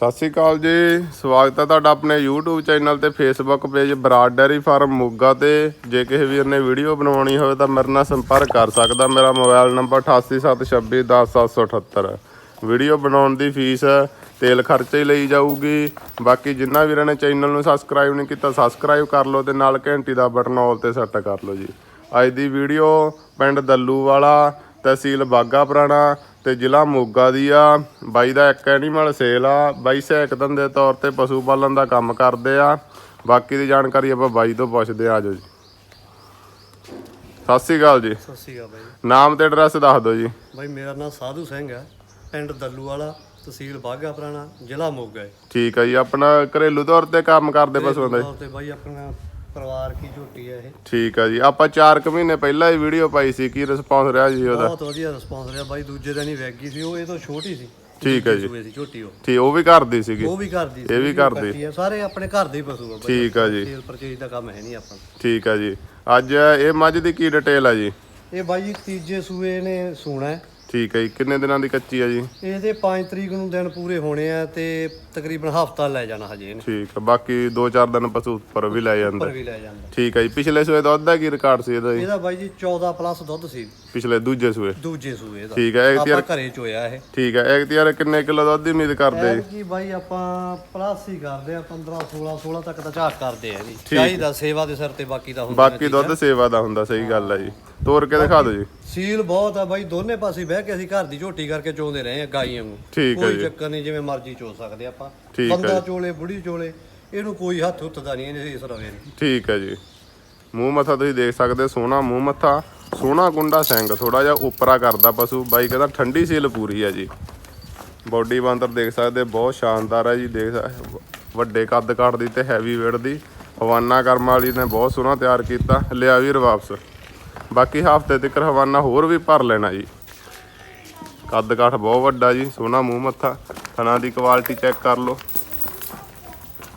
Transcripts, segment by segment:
ਸਤਿ ਸ਼੍ਰੀ ਅਕਾਲ ਜੀ। ਸਵਾਗਤ ਹੈ ਤੁਹਾਡਾ ਆਪਣੇ YouTube ਚੈਨਲ ਤੇ Facebook page Broad dairy farm Moga ਤੇ। ਜੇ ਕਿਸੇ ਵੀਰ ਨੇ ਵੀਡੀਓ ਬਣਾਉਣੀ ਹੋਵੇ ਤਾਂ ਮੇਰੇ ਨਾਲ ਸੰਪਰਕ ਕਰ ਸਕਦਾ। ਮੇਰਾ ਮੋਬਾਈਲ ਨੰਬਰ 8876210778 ਵੀਡੀਓ ਬਣਾਉਣ ਦੀ ਫੀਸ ਤੇਲ ਖਰਚੇ ਲਈ ਜਾਊਗੀ। ਬਾਕੀ ਜਿੰਨਾ ਵੀਰਾਂ ਨੇ ਚੈਨਲ ਨੂੰ ਸਬਸਕ੍ਰਾਈਬ ਨਹੀਂ ਕੀਤਾ ਸਬਸਕ੍ਰਾਈਬ ਕਰ ਲਓ ਤੇ ਨਾਲ ਘੰਟੀ ਦਾ ਬਟਨ ਆਲ ਤੇ ਸੈੱਟ ਕਰ ਲਓ ਜੀ। ਅੱਜ ਦੀ ਵੀਡੀਓ ਪਿੰਡ ਦੱਲੂਵਾਲਾ ਤਹਿਸੀਲ ਬਾਗਾ ਪੁਰਾਣਾ ਤੇ ਜ਼ਿਲ੍ਹਾ ਮੋਗਾ ਦੀ ਆ। ਬਾਈ ਦਾ ਇੱਕ ਐਨੀਮਲ ਸੇਲ ਆ। ਬਾਈ ਸਹਾਇਕ ਧੰਦੇ ਤੌਰ ਤੇ ਪਸ਼ੂ ਪਾਲਣ ਦਾ ਕੰਮ ਕਰਦੇ ਆ। ਬਾਕੀ ਦੀ ਜਾਣਕਾਰੀ ਆਪਾਂ ਬਾਈ ਤੋਂ ਪੁੱਛਦੇ ਆ ਆਜੋ ਜੀ। ਸਤਿ ਸ਼੍ਰੀ ਅਕਾਲ ਜੀ। ਸਤਿ ਸ਼੍ਰੀ ਅਕਾਲ ਬਾਈ। ਨਾਮ ਤੇ ਐਡਰੈਸ ਦੱਸ ਦਿਓ ਜੀ। ਬਾਈ ਮੇਰਾ ਨਾਮ ਸਾਧੂ ਸਿੰਘ ਹੈ। ਪਿੰਡ ਦੱਲੂ ਵਾਲਾ ਤਹਿਸੀਲ ਬਾਗਾ ਪੁਰਾਣਾ ਜ਼ਿਲ੍ਹਾ ਮੋਗਾ ਹੈ। ਠੀਕ ਆ ਜੀ ਆਪਣਾ ਘਰੇਲੂ ਤੌਰ ਤੇ ਕੰਮ ਕਰਦੇ ਪਸ਼ੂਆਂ ਦਾ ਤੇ ਬਾਈ ਆਪਣਾ ਪਰਿਵਾਰ ਕੀ ਝੋਟੀ ਹੈ ਇਹ? ਠੀਕ ਆ ਜੀ। ਆਪਾਂ 4 ਕੁ ਮਹੀਨੇ ਪਹਿਲਾਂ ਹੀ ਵੀਡੀਓ ਪਾਈ ਸੀ ਕੀ ਰਿਸਪੌਂਸ ਰਿਹਾ ਜੀ ਉਹਦਾ? ਬਹੁਤ ਵਧੀਆ ਰਿਸਪੌਂਸ ਰਿਹਾ ਬਾਈ। ਦੂਜੇ ਦਿਨ ਹੀ ਵੈਗ ਸੀ ਉਹ ਇਹ ਤੋਂ ਛੋਟੀ ਸੀ। ਠੀਕ ਹੈ ਜੀ। ਸੂਏ ਸੀ ਝੋਟੀ ਉਹ। ਠੀਕ ਉਹ ਵੀ ਘਰ ਦੀ ਸੀਗੀ। ਉਹ ਵੀ ਘਰ ਦੀ ਇਹ ਵੀ ਘਰ ਦੀ। ਹੈ ਸਾਰੇ ਆਪਣੇ ਘਰ ਦੇ ਹੀ ਪਸ਼ੂ ਆ ਬਾਈ। ਠੀਕ ਆ ਜੀ। ਸੇਲ ਪਰਚੇਜ ਦਾ ਕੰਮ ਹੈ ਨਹੀਂ ਆਪਾਂ। ਠੀਕ ਆ ਜੀ। ਅੱਜ ਇਹ ਮੱਝ ਦੀ ਕੀ ਡਿਟੇਲ ਆ ਜੀ? ਇਹ ਬਾਈ ਜੀ ਤੀਜੇ ਸੂਏ ਨੇ ਸੂਣਾ ਹੈ। ਠੀਕ ਹੈ ਜੀ। ਕਿੰਨੇ ਦਿਨਾਂ ਦੀ ਕੱਚੀ ਆ ਜੀ? ਇਹਦੇ 5 ਤਰੀਕ ਨੂੰ ਦਿਨ ਪੂਰੇ ਹੋਣੇ ਆ ਤੇ ਤਕਰੀਬਨ ਹਫਤਾ ਲੈ ਜਾਣਾ ਹਜੇ ਇਹਨੇ। ਠੀਕ ਆ ਬਾਕੀ 2-4 ਦਿਨ ਪਸ਼ੂ ਉੱਪਰ ਵੀ ਲੈ ਜਾਂਦਾ। ਉੱਪਰ ਵੀ ਲੈ ਜਾਂਦਾ। ਠੀਕ ਹੈ ਜੀ। ਪਿਛਲੇ ਸੂਏ ਦੁੱਧ ਦਾ ਕੀ ਰਿਕਾਰਡ ਸੀ ਇਹਦਾ ਜੀ? ਇਹਦਾ ਬਾਈ ਜੀ 14 ਪਲੱਸ ਦੁੱਧ ਸੀ। ਪਿਛਲੇ ਦੂਜੇ ਸੂਏ? ਦੂਜੇ ਸੂਏ ਦਾ ਠੀਕ ਹੈ। ਇਹ ਆਪਾਂ ਘਰੇ ਚੋਇਆ ਇਹ। ਠੀਕ ਹੈ। ਇੱਕ ਯਾਰ ਕਿੰਨੇ ਕਿਲੋ ਦੁੱਧ ਦੀ ਉਮੀਦ ਕਰਦੇ ਜੀ? ਕੀ ਬਾਈ ਆਪਾਂ ਪਲੱਸ ਹੀ ਕਰਦੇ ਆ 15 16 16 ਤੱਕ ਦਾ ਝਾਕ ਕਰਦੇ ਆ ਜੀ ਚਾਹੀਦਾ ਸੇਵਾ ਦੇ ਸਿਰ ਤੇ ਬਾਕੀ ਦਾ ਹੁੰਦਾ ਬਾਕੀ ਦੁੱਧ ਸੇਵਾ ਦਾ ਹੁੰਦਾ ਸਹੀ ਗੱਲ ਹੈ ਜੀ। ਤੋੜ ਕੇ ਦਿਖਾ ਦਿਓ ਜੀ। ਸੀਲ ਬਹੁਤ ਆ ਬਾਈ ਦੋਨੇ ਪਾਸੇ ਬਹਿ ਕੇ ਅਸੀਂ ਘਰ ਦੀ ਝੋਟੀ ਕਰਕੇ ਚੋਂਦੇ ਰਹੇ ਆ ਗਾਈਆਂ ਨੂੰ। ਠੀਕ ਹੈ ਕੋਈ ਜੀ। ਚੱਕਰ ਨਹੀਂ ਜਿਵੇਂ ਮਰਜ਼ੀ ਚੋ ਸਕਦੇ ਆਪਾਂ। ਠੀਕ ਹੈ ਬੰਦਾ ਚੋਲੇ ਬੁੜੀ ਚੋਲੇ ਇਹਨੂੰ ਕੋਈ ਹੱਥ ਹੁੱਤ ਦਾ ਨਹੀਂ ਇਹਨੇ ਇਸ ਰਵੇ ਨੂੰ ਠੀਕ ਹੈ ਜੀ। ਮੂੰਹ ਮੱਥਾ ਤੁਸੀਂ ਦੇਖ ਸਕਦੇ ਹੋ, ਸੋਹਣਾ ਮੂੰਹ ਮੱਥਾ ਸੋਹਣਾ ਕੁੰਡਾ ਸਿੰਘ ਥੋੜਾ ਜਿਹਾ ਉਪਰਾ ਕਰਦਾ ਪਸ਼ੂ। ਬਾਈ ਕਹਿੰਦਾ ਠੰਡੀ ਸੀਲ ਪੂਰੀ ਹੈ ਜੀ। ਬਾਡੀ ਬਾਂਦਰ ਦੇਖ ਸਕਦੇ ਬਹੁਤ ਸ਼ਾਨਦਾਰ ਹੈ ਜੀ ਦੇਖ ਸਕ- ਵੱਡੇ ਕੱਦ ਕਾਠ ਦੀ ਤੇ ਹੈਵੀ ਵੇਟ ਦੀ। ਹਵਾਨਾ ਕਰਮ ਵਾਲੀ ਨੇ ਬਹੁਤ ਸੋਹਣਾ ਤਿਆਰ ਕੀਤਾ। ਲਿਆ ਵੀਰ ਵਾਪਸ। ਬਾਕੀ ਹਫ਼ਤੇ ਤੱਕ ਹਵਾਨਾ ਹੋਰ ਵੀ ਭਰ ਲੈਣਾ ਜੀ। ਕੱਦ ਕਾਠ ਬਹੁਤ ਵੱਡਾ ਜੀ, ਸੋਹਣਾ ਮੂੰਹ ਮੱਥਾ, ਥਣਾ ਦੀ ਕੁਆਲਿਟੀ ਚੈੱਕ ਕਰ ਲਓ।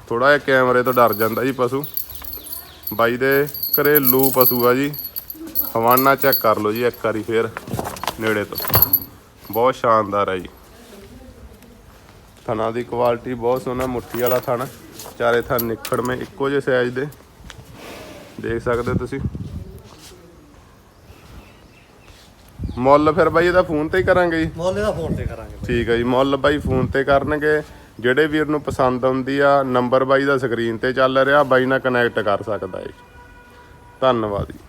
ਥੋੜਾ ਜਿਹਾ ਕੈਮਰੇ ਤੋਂ ਡਰ ਜਾਂਦਾ ਜੀ ਪਸ਼ੂ। ਬਾਈ ਦੇ ਘਰੇਲੂ ਪਸ਼ੂ ਆ ਜੀ। ਹਵਾਨਾ ਚੈੱਕ ਕਰ ਲਓ ਜੀ ਇੱਕ ਵਾਰੀ ਫੇਰ, ਨੇੜੇ ਤੋਂ। ਬਹੁਤ ਸ਼ਾਨਦਾਰ ਹੈ ਜੀ। ਥਣਾ ਦੀ ਕੁਆਲਿਟੀ ਬਹੁਤ ਸੋਹਣਾ, ਮੁੱਠੀ ਵਾਲਾ ਥਣ। ਚਾਰੇ ਥਣ ਮੇ ਇੱਕੋ ਜਿਹੇ ਸਾਈਜ਼ ਦੇ। ਦੇਖ ਸਕਦੇ ਹੋ ਤੁਸੀਂ। ਮੁੱਲ ਫਿਰ ਬਾਈ ਇਹਦਾ ਫੋਨ ਤੇ ਹੀ ਕਰਾਂਗੇ ਜੀ। ਮੁੱਲ ਇਹਦਾ ਫੋਨ ਤੇ ਕਰਾਂਗੇ ਠੀਕ ਹੈ ਜੀ ਮੁੱਲ ਬਾਈ ਫੋਨ ਤੇ ਕਰਨਗੇ। ਜਿਹੜੇ ਵੀਰ ਨੂੰ ਪਸੰਦ ਆਉਂਦੀ ਆ ਨੰਬਰ ਬਾਈ ਦਾ ਸਕਰੀਨ ਤੇ ਚੱਲ ਰਿਹਾ ਬਾਈ ਨਾਲ ਕਨੈਕਟ ਕਰ ਸਕਦਾ ਹੈ ਧੰਨਵਾਦ ਜੀ।